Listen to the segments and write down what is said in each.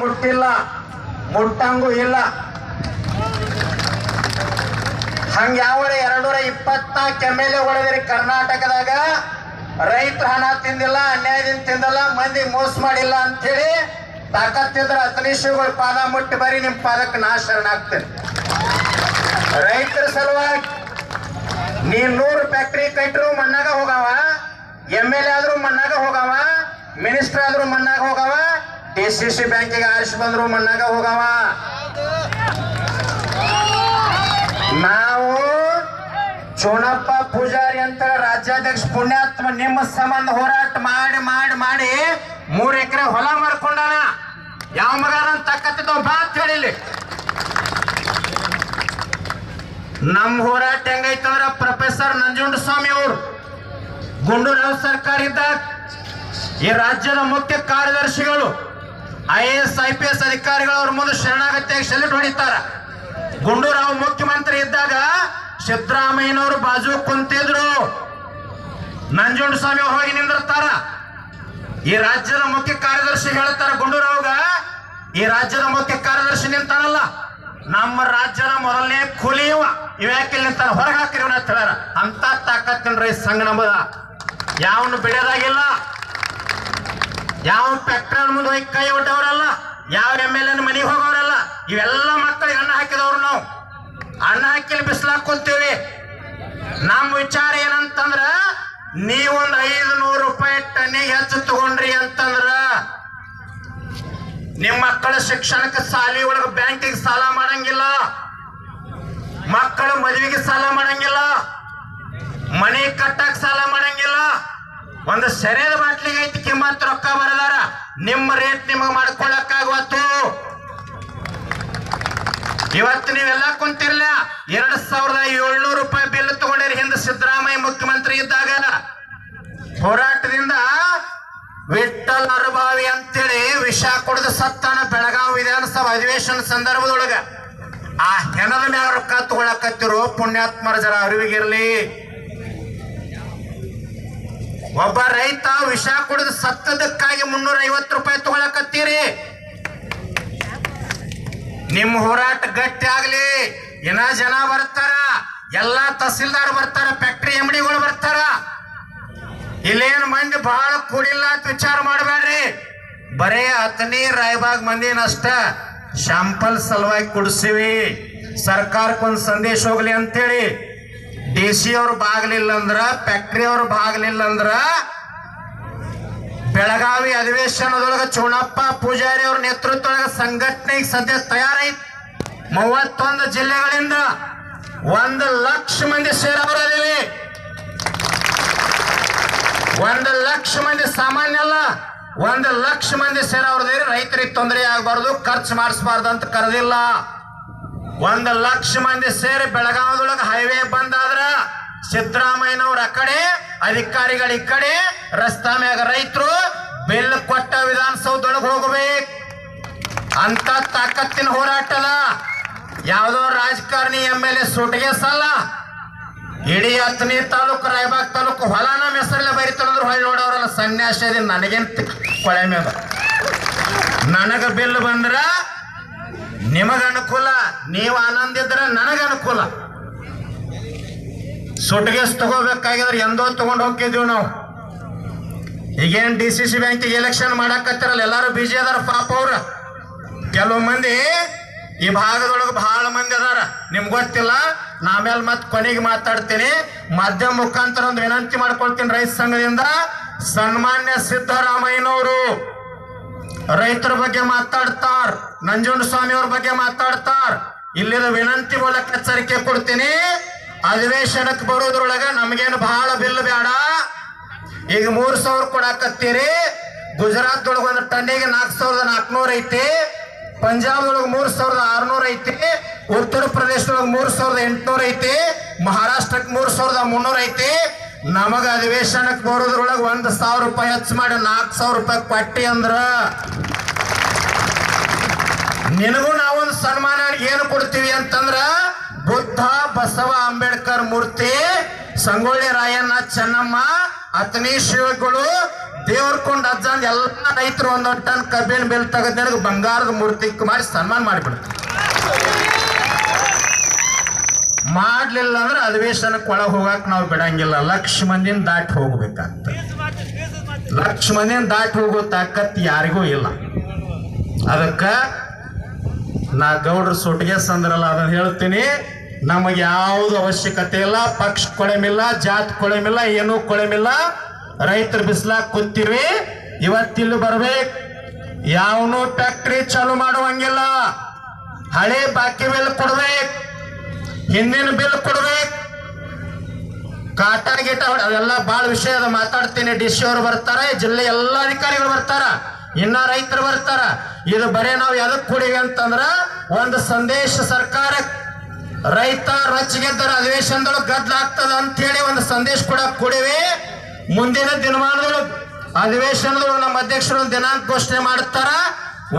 ಮುಟ್ಟಿಲ್ಲ, ಮುಟ್ಟಂಗೂ ಇಲ್ಲ. ಹಂಗ ಯಾವ ಎರಡೂರ ಇಪ್ಪತ್ನಾಲ್ಕು ಎಂ ಎಲ್ ಕರ್ನಾಟಕದಾಗ? ರೈತರ ಹಣ ತಿಂದಿಲ್ಲ, ಅನ್ಯಾಯದಿಂದ ತಿಂದಿಲ್ಲ, ಮಂದಿ ಮೋಸ ಮಾಡಿಲ್ಲ ಅಂತೇಳಿ ತಾಕತ್ತಿದ್ರ ಅತನೀಶಿಗಳು ಪಾದ ಮುಟ್ಟಿ ಬರೀ ನಿಮ್ ಪಾದಕ್ಕೆ ನಾ ಶರಣಾಗ್ತೇನೆ ರೈತರ ಸಲುವಾಗಿ ನೀ ನೂರು ಫ್ಯಾಕ್ಟ್ರಿ ಕಟ್ಟರು ಮಣ್ಣಾಗ ಹೋಗವ ಎಂ ಎಲ್ ಎ ಆದ್ರೂ ಮಣ್ಣಾಗ ಹೋಗವ ಮಿನಿಸ್ಟರ್ ಆದ್ರೂ ಮಣ್ಣಾಗ ಹೋಗವ ಡಿ ಸಿ ಸಿ ಬ್ಯಾಂಕಿಗೆ ಆರಿಸಿ ಬಂದ್ರು, ಮಣ್ಣಾಗ ಹೋಗವ. ನಾವು ಚೋಣಪ್ಪ ಪೂಜಾರಿ ಅಂತ ರಾಜ್ಯಾಧ್ಯಕ್ಷ ಪುಣ್ಯಾತ್ಮ ನಿಮ್ಮ ಸಂಬಂಧ ಹೋರಾಟ ಮಾಡಿ ಮಾಡಿ ಮಾಡಿ ಮೂರು ಎಕರೆ ಹೊಲ ಮಾರ್ಕೊಂಡಾನ ಯಾವ ಮಗನ ತಕ್ಕತ್ತಿದ್ದವ್ ಬಾ ಅಂತ ನಮ್ಮ ಹೋರಾಟ ಹೆಂಗೈತಂದ್ರ ಪ್ರೊಫೆಸರ್ ನಂಜುಂಡ ಸ್ವಾಮಿ ಅವರು ಗುಂಡೂರಾವ್ ಸರ್ಕಾರ ಇದ್ದಾಗ ಈ ರಾಜ್ಯದ ಮುಖ್ಯ ಕಾರ್ಯದರ್ಶಿಗಳು I A S I P S ಅಧಿಕಾರಿಗಳು ಅವ್ರ ಮುಂದೆ ಶರಣಾಗತಿಯಾಗಿ ಸೆಲ್ಯೂಟ್ ಹೊಡಿತಾರ. ಗುಂಡೂರಾವ್ ಮುಖ್ಯಮಂತ್ರಿ ಇದ್ದಾಗ ಸಿದ್ದರಾಮಯ್ಯನವರು ಬಾಜು ಕುಂತಿದ್ರು. ನಂಜುಂಡ ಸ್ವಾಮಿ ಹೋಗಿ ನಿಂದಿರ್ತಾರ. ಈ ರಾಜ್ಯದ ಮುಖ್ಯ ಕಾರ್ಯದರ್ಶಿ ಹೇಳ್ತಾರ ಗುಂಡೂರಾವ್ಗ ಈ ರಾಜ್ಯದ ಮುಖ್ಯ ಕಾರ್ಯದರ್ಶಿ ನಿಂತಾನಲ್ಲ, ನಮ್ಮ ರಾಜ್ಯದ ಮೊದಲನೇ ಕೂಲಿ ಇವ ಇವ್ಯಾಕೆ ನಿಂತಾನ? ಹೊರಗೆ ಹಾಕಿರಿ ಅಂತ ಹೇಳ್ಯಾರ. ಅಂತ ತಾಕತ್ತಿನ ಸಂಘ ನಮ್ಮದ. ಯಾವನು ಬಿಡೋದಾಗಿಲ್ಲ ಯಾವ ಪೆಟ್ರೋಲ್ ಮುಂದೆ ಹೋಗಿ ಕೈ ಒಟ್ಟವರಲ್ಲ ಯಾವ ಎಂ ಎಲ್ ಎನ್ ಮನೆಗೆ ಹೋಗೋರಲ್ಲ, ಇವೆಲ್ಲ ಮಕ್ಕಳಿಗೆ ಅನ್ನ ಹಾಕಿದವ್ರು ನಾವು. ಅನ್ನ ಹಾಕಿ ಬಿಸಿಲಾಕ್ ಕುಂತೀವಿ. ನಮ್ಮ ವಿಚಾರ ಏನಂತಂದ್ರ, ನೀವೊಂದ್ ಐದು ನೂರು ರೂಪಾಯಿ ಟನ್ನಿಗೆ ಹೆಚ್ಚು ತಗೊಂಡ್ರಿ ಅಂತಂದ್ರ ನಿಮ್ಮ ಮಕ್ಕಳ ಶಿಕ್ಷಣಕ್ಕೆ ಸಾಲಿ ಒಳಗೆ ಬ್ಯಾಂಕಿಗೆ ಸಾಲ ಮಾಡಂಗಿಲ್ಲ. ಮಕ್ಕಳ ಮದುವೆಗೆ ಸಾಲ ಮಾಡಂಗಿಲ್ಲ. ಮನೆ ಕಟ್ಟಕ್ ಸಾಲ ಮಾಡಂಗಿಲ್ಲ. ಒಂದು ಸೆರೆದ ಬಾಟ್ಲಿಗೆ ಐತಿ ಕಿಮ್ಮತ್ ರೊಕ್ಕ ಬರದಾರ. ನಿಮ್ಮ ರೇಟ್ ನಿಮಗೆ ಮಾಡ್ಕೊಳಕ್ಕಾಗವತ್ತು. ಇವತ್ತು ನೀವೆಲ್ಲ ಕುಂತಿರ್ಲ, ಎರಡ್ ಸಾವಿರದ ಏಳ್ನೂರು ರೂಪಾಯಿ ಬಿಲ್ ತಗೊಂಡಿರಿ ಹಿಂದೆ ಸಿದ್ದರಾಮಯ್ಯ ಮುಖ್ಯಮಂತ್ರಿ ಇದ್ದಾಗ. ಹೋರಾಟದಿಂದ ವಿಠಲ್ ಅರ್ಭಾವಿ ಅಂತೇಳಿ ವಿಷ ಕುಡಿದು ಸತ್ತಾನ ಬೆಳಗಾವಿ ವಿಧಾನಸಭಾ ಅಧಿವೇಶನ ಸಂದರ್ಭದೊಳಗ ಆ ಹೆಣದ ಮ್ಯಾಗ ರೊಕ್ಕ ತಗೊಳಕತ್ತಿರೋ ಪುಣ್ಯಾತ್ಮರ ಜರ ಅರಿವಿಗಿರ್ಲಿ. ಒಬ್ಬ ರೈತ ವಿಷ ಕುಡಿದು ಸತ್ತದಕ್ಕಾಗಿ ಮುನ್ನೂರ ಐವತ್ತು ರೂಪಾಯಿ ತಗೊಳಕತ್ತೀರಿ. ನಿಮ್ಮ ಹೋರಾಟ ಗಟ್ಟಿ ಆಗ್ಲಿ. ಇನ್ನ ಜನ ಬರ್ತಾರ, ಎಲ್ಲಾ ತಹಸೀಲ್ದಾರ್ ಬರ್ತಾರ ಫ್ಯಾಕ್ಟ್ರಿ ಎಮ್ಡಿಗಳು ಬರ್ತಾರ. ಇಲ್ಲೇನು ಮಂದಿ ಬಹಳ ಕೂಡಿಲ್ಲ ಅಂತ ವಿಚಾರ ಮಾಡಬೇಡ್ರಿ ಬರೇ ಹತ್ತನೇ ರಾಯಬಾಗ್ ಮಂದಿನಷ್ಟ ಶಾಂಪಲ್ ಸಲುವಾಗಿ ಕುಡಿಸಿವಿ. ಸರ್ಕಾರಕ್ಕೊಂದು ಸಂದೇಶ ಹೋಗ್ಲಿ ಅಂತೇಳಿ. ಡಿ ಸಿ ಅವ್ರು ಬಾಗ್ಲಿಲ್ಲ ಅಂದ್ರ ಫ್ಯಾಕ್ಟ್ರಿ ಅವ್ರು ಬಾಗ್ಲಿಲ್ಲ ಅಂದ್ರ ಬೆಳಗಾವಿ ಅಧಿವೇಶನದೊಳಗ ಚೋಣಪ್ಪ ಪೂಜಾರಿ ಅವ್ರ ನೇತೃತ್ವದೊಳಗ ಸಂಘಟನೆಗೆ ಸದ್ಯ ತಯಾರೈತ್. ಮೂವತ್ತೊಂದು ಜಿಲ್ಲೆಗಳಿಂದ ಒಂದು ಲಕ್ಷ ಮಂದಿ ಸೇರವರಲ್ಲಿ ಒಂದು ಲಕ್ಷ ಮಂದಿ ಸಾಮಾನ್ಯ ಅಲ್ಲ, ಒಂದು ಲಕ್ಷ ಮಂದಿ ಸೇರವ್ರದಿರಿ ರೈತರಿಗೆ ತೊಂದರೆ ಆಗಬಾರ್ದು, ಖರ್ಚು ಮಾಡಿಸ್ಬಾರ್ದು ಅಂತ ಕರೆದಿಲ್ಲ. ಒಂದು ಲಕ್ಷ ಮಂದಿ ಸೇರಿ ಬೆಳಗಾವದೊಳಗೆ ಹೈವೇ ಬಂದಾದ್ರ ಸಿದ್ದರಾಮಯ್ಯನವ್ರ ಆ ಕಡೆ, ಅಧಿಕಾರಿಗಳ ಈ ಕಡೆ, ರಸ್ತಾ ಮ್ಯಾಗ ರೈತರು ಬಿಲ್ ಕೊಟ್ಟ ವಿಧಾನಸೌಧದೊಳಗೆ ಹೋಗ್ಬೇಕು. ಅಂತ ತಾಕತ್ತಿನ ಹೋರಾಟದ ಯಾವ್ದೋ ರಾಜಕಾರಣಿ ಎಂ ಎಲ್ ಎ ಸುಟ್ಗೆ ಸಲ್ಲ. ಇಡೀ ಹತ್ತನೇ ತಾಲೂಕು, ರಾಯಬಾಗ್ ತಾಲೂಕು ಹೊಲ ನಮ್ಮ ಹೆಸರಲ್ಲೇ ಬರೀತಾರಂದ್ರೆ ಹೊಳ್ಳಿ ನೋಡೋರಲ್ಲ ಸನ್ಯಾಸ ನನಗೇನ್ ಕೊಳೆ ಮ್ಯಾಗ. ನನಗ ಬಿಲ್ ಬಂದ್ರ ನಿಮಗ ಅನುಕೂಲ ನೀವು ಆನಂದ ಇದ್ರೆ ನನಗ ಅನುಕೂಲ ಸುಟ್ಗೇಸ್ ತಗೋಬೇಕಾಗಿದ್ರೆ ಎಂದೋ ತಗೊಂಡು ಹೋಗ್ತಿದ್ವಿ ನಾವು. ಈಗೇನ್ ಡಿ ಸಿ ಸಿ ಬ್ಯಾಂಕಿಗೆ ಎಲೆಕ್ಷನ್ ಮಾಡಾಕತ್ತಿರಲ್ಲ, ಎಲ್ಲಾರು ಬಿಜಿ ಅದಾರ ಪಾಪ ಅವ್ರ. ಕೆಲವು ಮಂದಿ ಈ ಭಾಗದೊಳಗೆ ಬಹಳ ಮಂದಿ ಅದಾರ. ನಿಮ್ಗೆ ಗೊತ್ತಿಲ್ಲ ನಾಮೇಲೆ ಮತ್ತೆ ಕೊನೆಗೆ ಮಾತಾಡ್ತೀನಿ. ಮಾಧ್ಯಮ ಮುಖಾಂತರ ಒಂದು ವಿನಂತಿ ಮಾಡ್ಕೊಳ್ತೀನಿ ರೈತ ಸಂಘದಿಂದ. ಸನ್ಮಾನ್ಯ ಸಿದ್ದರಾಮಯ್ಯನವರು. ರೈತರ ಬಗ್ಗೆ ಮಾತಾಡ್ತಾರ, ನಂಜುಂಡ ಸ್ವಾಮಿ ಅವ್ರ ಬಗ್ಗೆ ಮಾತಾಡ್ತಾರ. ಇಲ್ಲಿನ ವಿನಂತಿ ಮೂಲಕ ಎಚ್ಚರಿಕೆ ಕೊಡ್ತೀನಿ. ಅಧಿವೇಶನಕ್ಕೆ ಬರೋದ್ರೊಳಗ ನಮ್ಗೇನು ಬಹಳ ಬಿಲ್ ಬೇಡ. ಈಗ ಮೂರ್ ಸಾವಿರ ಕೊಡಾಕತ್ತೀರಿ. ಗುಜರಾತ್ ಒಳಗ ಒಂದು ಟನ್ನಿಗೆ ನಾಲ್ಕು ಸಾವಿರದ ನಾಲ್ಕುನೂರ ಐತಿ. ಪಂಜಾಬ್ ಒಳಗ ಮೂರ್ ಸಾವಿರದ ಆರ್ನೂರ ಐತಿ. ಉತ್ತರ ಪ್ರದೇಶದೊಳಗ ಮೂರ್ ಸಾವಿರದ ಎಂಟುನೂರ ಐತಿ. ಮಹಾರಾಷ್ಟ್ರಕ್ಕೆ ಮೂರ್ ಸಾವಿರದ ಮುನ್ನೂರ ಐತಿ. ನಮಗ ಅಧಿವೇಶನಕ್ಕೆ ಬರೋದ್ರೊಳಗೆ ಒಂದು ಸಾವಿರ ರೂಪಾಯಿ ಹೆಚ್ಚು ಮಾಡಿ ನಾಲ್ಕು ಸಾವಿರ ರೂಪಾಯಿ ಕೊಟ್ಟಿ ಅಂದ್ರ ನಿನಗೂ ನಾವೊಂದು ಸನ್ಮಾನ ಏನು ಕೊಡ್ತೀವಿ ಅಂತಂದ್ರ ಬುದ್ಧ, ಬಸವ ಅಂಬೇಡ್ಕರ್ ಮೂರ್ತಿ, ಸಂಗೊಳ್ಳಿ ರಾಯಣ್ಣ, ಚೆನ್ನಮ್ಮ ಅತನಿ ಶಿವಗಳು ದೇವ್ರಕೊಂಡ್ ಅಜ್ಜ ಎಲ್ಲ ರೈತರು ಒಂದೊಂದು ಟನ್ ಕಬ್ಬಿನ ಬೆಲ್ ತೆಗೆದ್ ನಿನಗೆ ಬಂಗಾರದ ಮೂರ್ತಿ ಮಾಡಿ ಸನ್ಮಾನ ಮಾಡಿಬಿಡ್ತಾರೆ ಮಾಡ್ಲಿಲ್ಲ ಅಂದ್ರೆ ಅಧಿವೇಶನಕ್ಕೆ ಒಳಗೆ ಹೋಗಕ್ಕೆ ನಾವು ಬಿಡಂಗಿಲ್ಲ. ಲಕ್ಷ ಮಂದಿನ ದಾಟಿ ಹೋಗ್ಬೇಕಾಗ್ತದೆ ಲಕ್ಷ ಮಂದಿನ ದಾಟಿ ಹೋಗೋ ತಾಕತ್ ಯಾರಿಗೂ ಇಲ್ಲ. ಅದಕ್ಕ ನಾ ಗೌಡ್ರ ಸೊಟ್ಟಿಗೆ ಸಂದ್ರಲ್ಲ ಅದನ್ನ ಹೇಳ್ತೀನಿ. ನಮಗೆ ಯಾವುದು ಅವಶ್ಯಕತೆ ಇಲ್ಲ. ಪಕ್ಷ ಕೊಳೆಮಿಲ್ಲ, ಜಾತ್ ಕೊಳೆಮಿಲ್ಲ, ಏನೂ ಕೊಳೆಮಿಲ್ಲ. ರೈತರ ಬಿಸಿಲಾಗ ಕೂತೀವಿ. ಇವತ್ತಿಲ್ಲಿ ಬರ್ಬೇಕು. ಯಾವನು ಫ್ಯಾಕ್ಟ್ರಿ ಚಾಲು ಮಾಡುವಂಗಿಲ್ಲ. ಹಳೆ ಬಾಕಿ ಮೇಲೆ ಕೊಡ್ಬೇಕು. ಹಿಂದಿನ ಬಿಲ್ ಕೊಡ್ಬೇಕು ಕಾಟ ಗೀಟ ಅವೆಲ್ಲ ಭಾಳ ವಿಷಯ ಮಾತಾಡ್ತೀನಿ. ಡಿ ಸಿ ಅವರು ಬರ್ತಾರೆ ಜಿಲ್ಲೆ ಎಲ್ಲ ಅಧಿಕಾರಿಗಳು ಬರ್ತಾರ, ಇನ್ನ ರೈತರು ಬರ್ತಾರ. ಇದು ಬರೇ ನಾವು ಎದಕ್ ಕೊಡಿವಿ ಅಂತಂದ್ರ ಒಂದು ಸಂದೇಶ ಸರ್ಕಾರ ರೈತ ರೊಚ್ಚಿಗೆದ್ದರ ಅಧಿವೇಶನದೊಳಗೆ ಗದ್ದಲಾಗ್ತದ ಅಂತ ಹೇಳಿ ಒಂದು ಸಂದೇಶ ಕೂಡ ಕೊಡಿವಿ. ಮುಂದಿನ ದಿನಮಾನದೊಳಗೆ ಅಧಿವೇಶನದೊಳಗೆ ನಮ್ಮ ಅಧ್ಯಕ್ಷರು ದಿನಾಂಕ ಘೋಷಣೆ ಮಾಡ್ತಾರ.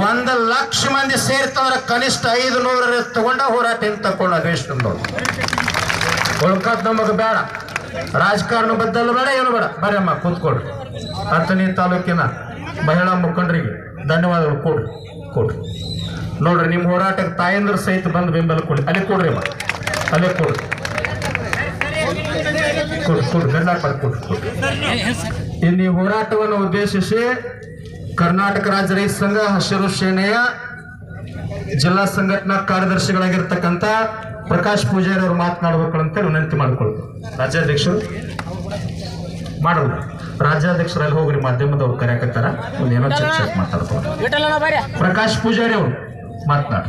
ಒಂದು ಲಕ್ಷ ಮಂದಿ ಸೇರ್ತಂದ್ರ ಕನಿಷ್ಠ ಐದು ನೂರ ತಗೊಂಡ ಹೋರಾಟ ತಕೊಂಡ ಅಧಿವೇಶನದೊಳಗೆ ಉಳ್ಕದ್ ನಮಗ್ ಬೇಡ. ರಾಜಕಾರಣ ಬದ್ದಲ್ಲ ಬೇಡ, ಏನು ಬೇಡ. ಬರ್ರಮ್ಮ ಕೂತ್ಕೊಡ್ರಿ ಹತ್ತನೇ ತಾಲೂಕಿನ ಮಹಿಳಾ ಮುಖಂಡರಿಗೆ ಧನ್ಯವಾದಗಳು. ಕೊಡ್ರಿ ಕೊಡ್ರಿ. ನೋಡ್ರಿ ನಿಮ್ಮ ಹೋರಾಟಕ್ಕೆ ತಾಯಂದ್ರ ಸಹಿತ ಬಂದು ಬೆಂಬಲ ಕೊಡಿ. ಅಲ್ಲಿ ಕೊಡ್ರಿ ಅಮ್ಮ. ಅಲ್ಲೇ ಕೊಡ್ರಿ. ಕೊಡ್ರಿ ಕೊಡ್ರಿ. ಗಂಡಾಡ್ಬಾರ್ದು ಕೊಡ್ರಿ ಕೊಡ್ರಿ. ಇನ್ನು ಹೋರಾಟವನ್ನು ಉದ್ದೇಶಿಸಿ ಕರ್ನಾಟಕ ರಾಜ್ಯ ರೈತ ಸಂಘ ಹಸಿರು ಸೇನೆಯ ಜಿಲ್ಲಾ ಸಂಘಟನಾ ಕಾರ್ಯದರ್ಶಿಗಳಾಗಿರ್ತಕ್ಕಂಥ ಪ್ರಕಾಶ್ ಪೂಜಾರಿ ಅವರು ಮಾತನಾಡಬೇಕು ಅಂತ ವಿನಂತಿ ಮಾಡಿಕೊಳ್ತೀವಿ ರಾಜ್ಯಾಧ್ಯಕ್ಷರು ಮಾಡೋದು ರಾಜ್ಯಾಧ್ಯಕ್ಷರಲ್ಲಿ ಹೋಗ್ರಿ ಮಾಧ್ಯಮದವ್ರು ಕರೆಯಕತ್ತಾರ. ಒಂದೇನೋ ಚರ್ಚೆ ಮಾತಾಡ್ತಾರೆ ಪ್ರಕಾಶ್ ಪೂಜಾರಿ ಅವರು ಮಾತನಾಡ.